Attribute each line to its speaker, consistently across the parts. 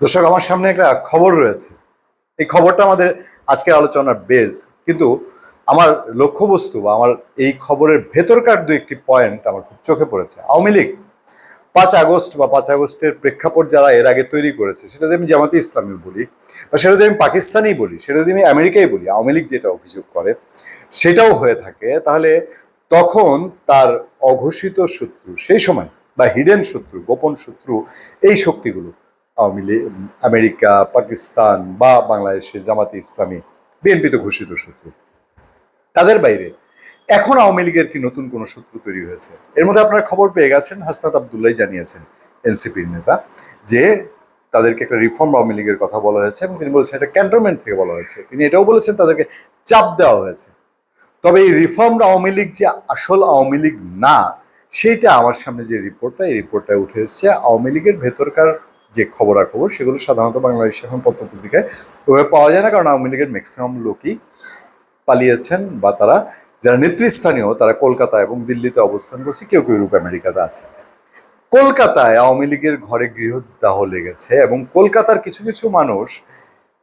Speaker 1: দর্শক, আমার সামনে একটা খবর রয়েছে। এই খবরটা আমাদের আজকের আলোচনার বেজ কিন্তু আমার লক্ষ্যবস্তু বা আমার এই খবরের ভেতরকার দু একটি পয়েন্ট আমার খুব চোখে পড়েছে। আওয়ামী লীগ পাঁচ আগস্ট বা পাঁচ আগস্টের প্রেক্ষাপট যারা এর আগে তৈরি করেছে, সেটা আমি জামাতে ইসলামী বলি বা সেটা আমি পাকিস্তানেই বলি, সেটা আমি আমেরিকাই বলি, আওয়ামী লীগ যেটা অভিযোগ করে, সেটাও হয়ে থাকে। তাহলে তখন তার অঘোষিত শত্রু সেই সময় বা হিডেন শত্রু, গোপন শত্রু এই শক্তিগুলো আওয়ামী লীগ, আমেরিকা, পাকিস্তান বা বাংলাদেশে জামাতে ইসলামী বিএনপি তো ঘোষিত শত্রু। তাদের বাইরে এখন আওয়ামী লীগের কি নতুন কোনো শত্রু তৈরি হয়েছে? এর মধ্যে আপনারা খবর পেয়ে গেছেন, হাসনাত আবদুল্লাহ জানিয়েছেন এনসিপির নেতা, যে তাদেরকে একটা রিফর্ম আওয়ামী লীগের কথা বলা হয়েছে এবং তিনি বলেছেন এটা ক্যান্টনমেন্ট থেকে বলা হয়েছে। তিনি এটাও বলেছেন তাদেরকে চাপ দেওয়া হয়েছে। তবে এই রিফর্ম আওয়ামী লীগ যে আসল আওয়ামী লীগ না, সেইটা আমার সামনে যে রিপোর্টটা, এই রিপোর্টটা উঠে এসেছে, আওয়ামী লীগের ভেতরকার যে খবরাখবর, সেগুলো সাধারণত বাংলাদেশে এখন পত্রপত্রিকায় ওভাবে পাওয়া যায় না, কারণ আওয়ামী লীগের ম্যাক্সিমাম লোকই পালিয়েছেন বা তারা, যারা নেতৃস্থানীয়, তারা কলকাতা এবং দিল্লিতে অবস্থান করছে, কেউ কেউ ইউরোপ আমেরিকাতে আছে কলকাতায় আওয়ামী লীগের ঘরে গৃহদাহ লেগেছে এবং কলকাতার কিছু কিছু মানুষ,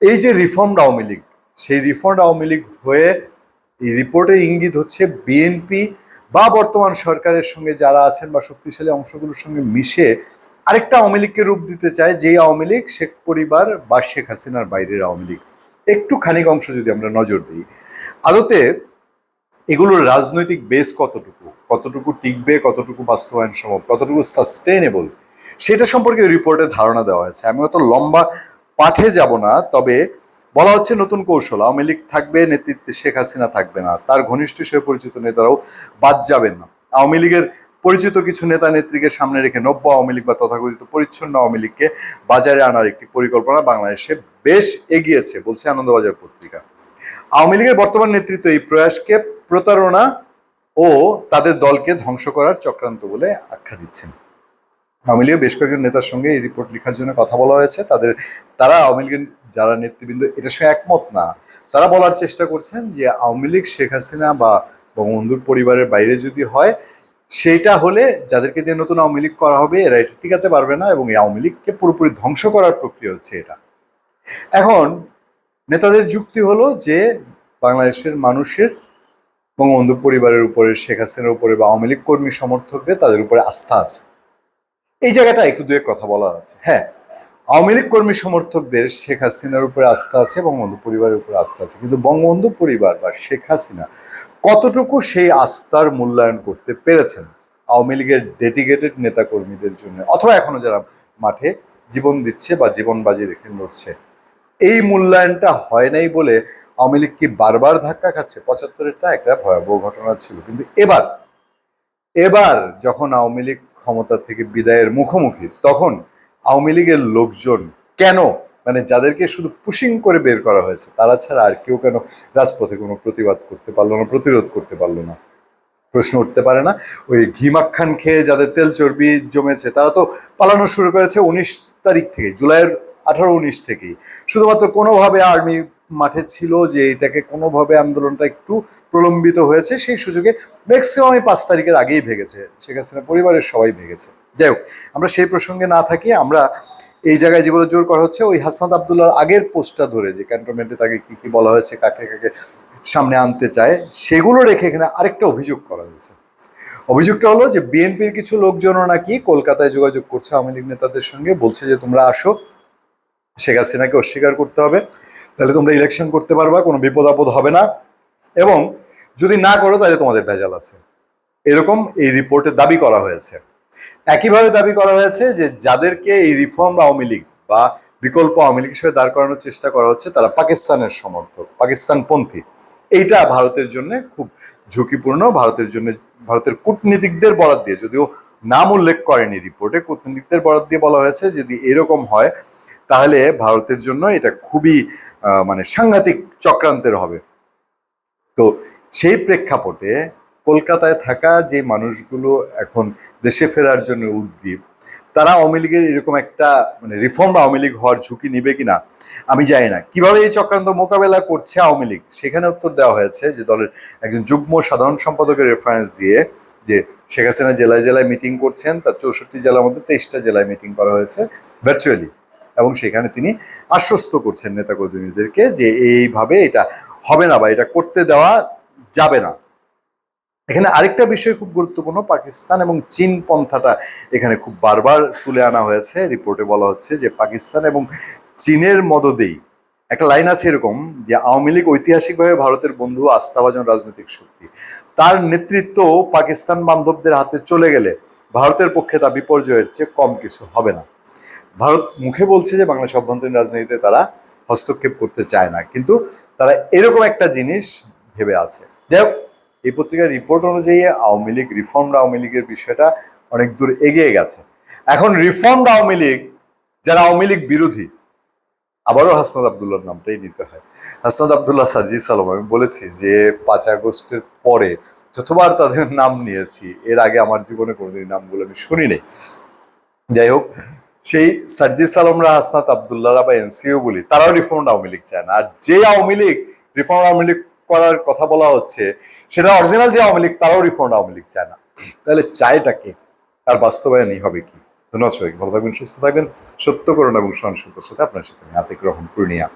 Speaker 1: এই যে রিফর্মড আওয়ামী লীগ, সেই রিফর্মড আওয়ামী লীগ হয়ে এই রিপোর্টের ইঙ্গিত হচ্ছে বিএনপি বা বর্তমান সরকারের সঙ্গে যারা আছেন বা শক্তিশালী অংশগুলোর সঙ্গে মিশে আরেকটা আওয়ামী রূপ দিতে চায়, যেই আওয়ামী লীগ শেখ পরিবার বা শেখ হাসিনার বাইরের আওয়ামী লীগ। একটু খানিক অংশ যদি আমরা নজর দিই, আদতে এগুলোর রাজনৈতিক বেস কতটুকু? কতটুকু টিকবে? কতটুকু বাস্তবায়ন সম্ভব? কতটুকু সাস্টেনেবল সেটা সম্পর্কে রিপোর্টে ধারণা দেওয়া হয়েছে। আমি অত লম্বা পাঠে যাব না, তবে বলা হচ্ছে নতুন কৌশল। আওয়ামী লীগ থাকবে, নেতৃত্বে শেখ হাসিনা থাকবে না। তার ঘনিষ্ঠ হিসেবে পরিচিত নেতারাও বাদ যাবেন না। আওয়ামী লীগের পরিচিত কিছু নেতা নেত্রীকে সামনে রেখে নব্য আওয়ামী লীগ বা তথাকথিত পরিচ্ছন্ন আওয়ামী লীগকে বাজারে আনার একটি পরিকল্পনা বাংলাদেশে বেশ এগিয়েছে, বলছে আনন্দবাজার পত্রিকা। আওয়ামী লীগের বর্তমান নেতৃত্ব এই প্রয়াসকে প্রতারণা ও তাদের দলকে ধ্বংস করার চক্রান্ত বলে আখ্যা দিচ্ছেন। আওয়ামী লীগের বেশ কয়েকজন নেতার সঙ্গে এই রিপোর্ট লেখার জন্য কথা বলা হয়েছে। তাদের, তারা আওয়ামী লীগের যারা নেতৃবৃন্দ, এটার সঙ্গে একমত না। তারা বলার চেষ্টা করছেন যে আওয়ামী লীগ শেখ হাসিনা বা বঙ্গবন্ধুর পরিবারের বাইরে যদি হয় সেইটা হলে যাদেরকে দিয়ে নতুন আওয়ামী লীগ করা হবে, এরা এটা টিকাতে পারবে না এবং এই আওয়ামী লীগকে পুরোপুরি ধ্বংস করার প্রক্রিয়া হচ্ছে এটা। এখন নেতাদের যুক্তি হলো যে বাংলাদেশের মানুষের বঙ্গবন্ধু পরিবারের উপরে, শেখ হাসিনার উপরে বা আওয়ামী লীগ কর্মী সমর্থকদের তাদের উপরে আস্থা আছে। এই জায়গাটা একটু দুয়েক কথা বলার আছে। হ্যাঁ আওয়ামী লীগ কর্মী সমর্থকদের শেখ হাসিনার উপরে আস্থা আছে বঙ্গবন্ধু পরিবারের উপরে আস্থা আছে। কিন্তু বঙ্গবন্ধু পরিবার বা শেখ হাসিনা কতটুকু সেই আস্থার মূল্যায়ন করতে পেরেছেন? আওয়ামী লীগের ডেডিকেটেড নেতাকর্মীদের জন্য অথবা এখনও যারা মাঠে জীবন দিচ্ছে বা জীবন বাজি রেখে লড়ছে, এই মূল্যায়নটা হয় নাই বলে আওয়ামী লীগ কি বারবার ধাক্কা খাচ্ছে? পঁচাত্তরেরটা একটা ভয়াবহ ঘটনা ছিল। কিন্তু এবার এবার যখন আওয়ামী লীগ ক্ষমতা থেকে বিদায়ের মুখোমুখি, তখন আওয়ামী লীগের লোকজন কেন? মানে যাদেরকে শুধু পুশিং করে বের করা হয়েছে, তারা ছাড়া আর কেউ কেন রাজপথে কোনো প্রতিবাদ করতে পারল না, প্রতিরোধ করতে পারল না? প্রশ্ন উঠতে পারে না? ওই ঘি মাখান খেয়ে যাদের তেল চর্বি জমেছে, তারা তো পালানো শুরু করেছে উনিশ তারিখ থেকে, জুলাইয়ের আঠারো উনিশ থেকেই। শুধুমাত্র কোনোভাবে আর্মি মাঠে ছিল যে এটাকে কোনোভাবে আন্দোলনটা একটু প্রলম্বিত হয়েছে, সেই সুযোগে ম্যাক্সিমাম পাঁচ তারিখের আগেই ভেগেছে। শেখ হাসিনা পরিবারের সবাই ভেগেছে। যাই হোক, আমরা সেই প্রসঙ্গে না থাকি, আমরা এই জায়গায় যেগুলো জোর করা হচ্ছে, ওই হাসনাত আবদুল্লার আগের পোস্টটা ধরে যে ক্যান্টনমেন্টে তাকে কি কি বলা হয়েছে, কাকে কাকে সামনে আনতে চায়, সেগুলো রেখে এখানে আরেকটা অভিযোগ করা হয়েছে। অভিযোগটা হলো যে বিএনপির কিছু লোকজনও নাকি কলকাতায় যোগাযোগ করছে, আওয়ামী লীগ নেতাদের সঙ্গে, বলছে যে তোমরা আসো, শেখ হাসিনাকে অস্বীকার করতে হবে, তাহলে তোমরা ইলেকশন করতে পারবা, কোনো বিপদ আপদ হবে না, এবং যদি না করো তাহলে তোমাদের ভেজাল আছে। এরকম এই রিপোর্টে দাবি করা হয়েছে। একইভাবে দাবি করা হয়েছে যে যাদেরকে এই রিফর্ম আওয়ামী লীগ বা বিকল্প আওয়ামী লীগ হিসেবে দাঁড় করানোর চেষ্টা করা হচ্ছে, তারা পাকিস্তানের সমর্থক, পাকিস্তানপন্থী। এইটা ভারতের জন্য খুব ঝুঁকিপূর্ণ, ভারতের জন্য, ভারতের কূটনীতিকদের বরাদ দিয়ে। যদিও নাম উল্লেখ করেনি রিপোর্টে, কূটনীতিকদের বরাদ দিয়ে বলা হয়েছে, যদি এরকম হয়, তাহলে ভারতের জন্য এটা খুবই মানে সাংঘাতিক চক্রান্তের হবে। তো সেই প্রেক্ষাপটে কলকাতায় থাকা যে মানুষগুলো এখন দেশে ফেরার জন্য উদ্গ্রীব, তারা আওয়ামী লীগের এরকম একটা মানে রিফর্ম আওয়ামী লীগ হওয়ার ঝুঁকি নিবে কিনা, আমি জানি না। কীভাবে এই চক্রান্ত মোকাবেলা করছে আওয়ামী লীগ? সেখানে উত্তর দেওয়া হয়েছে যে দলের একজন যুগ্ম সাধারণ সম্পাদকের রেফারেন্স দিয়ে যে শেখ হাসিনা জেলায় জেলায় মিটিং করছেন, তার চৌষট্টি জেলার মধ্যে তেইশটা জেলায় মিটিং করা হয়েছে ভার্চুয়ালি এবং সেখানে তিনি আশ্বস্ত করছেন নেতাকর্মীদেরকে যে এইভাবে এটা হবে না বা এটা করতে দেওয়া যাবে না। এখানে আরেকটা বিষয় খুব গুরুত্বপূর্ণ, পাকিস্তান এবং চীন পন্থাটা এখানে খুব বারবার তুলে আনা হয়েছে। রিপোর্টে বলা হচ্ছে যে পাকিস্তান এবং চীনের মদদেই একটা লাইন আছে এরকম যে আওয়ামী লীগ ঐতিহাসিকভাবে ভারতের বন্ধু, আস্থাভাজন রাজনৈতিক শক্তি। তার নেতৃত্ব পাকিস্তান বান্ধবদের হাতে চলে গেলে ভারতের পক্ষে তা বিপর্যয়ের চেয়ে কম কিছু হবে না। ভারত মুখে বলছে যে বাংলাদেশ অভ্যন্তরীণ রাজনীতিতে তারা হস্তক্ষেপ করতে চায় না, কিন্তু তারা এরকম একটা জিনিস ভেবে আছে। যাই হোক এই পত্রিকার রিপোর্ট অনুযায়ী আওয়ামী লীগ রিফর্মড আওয়ামী লীগের বিষয়টা অনেক দূর এগিয়ে গেছে। এখন রিফর্ম আওয়ামী লীগ, যারা আওয়ামী লীগ বিরোধী, আবারও হাসনাদ আবদুল্লাহর নামটাই নিতে হয়। হাসনাদ আবদুল্লাহ সাজি সালাম, আমি বলেছি যে পাঁচ আগস্টের পরে যতবার তাদের নাম নিয়েছি, এর আগে আমার জীবনে কোনোদিন নামগুলো আমি শুনি নাই যাই হোক, সেই সার্জিস আলমরা হাসনাত আবদুল্লাহরা বা এনসিও বলি, তারাও রিফর্ম আওয়ামী লীগ চায় না। আর যে আওয়ামী লীগ রিফর্ম আওয়ামী লীগ করার কথা বলা হচ্ছে, সেটা অরিজিনাল যে আওয়ামী লীগ, তারাও রিফর্ম আওয়ামী লীগ চায় না। তাহলে চায়টাকে তার বাস্তবায়নই হবে কি? ধন্যবাদ সবাইকে, ভালো থাকবেন, সুস্থ থাকবেন, সত্য করুন এবং সহনশীলতার সাথে আপনার সাথে আমি আতিক রহমান, পূর্ণিয়া।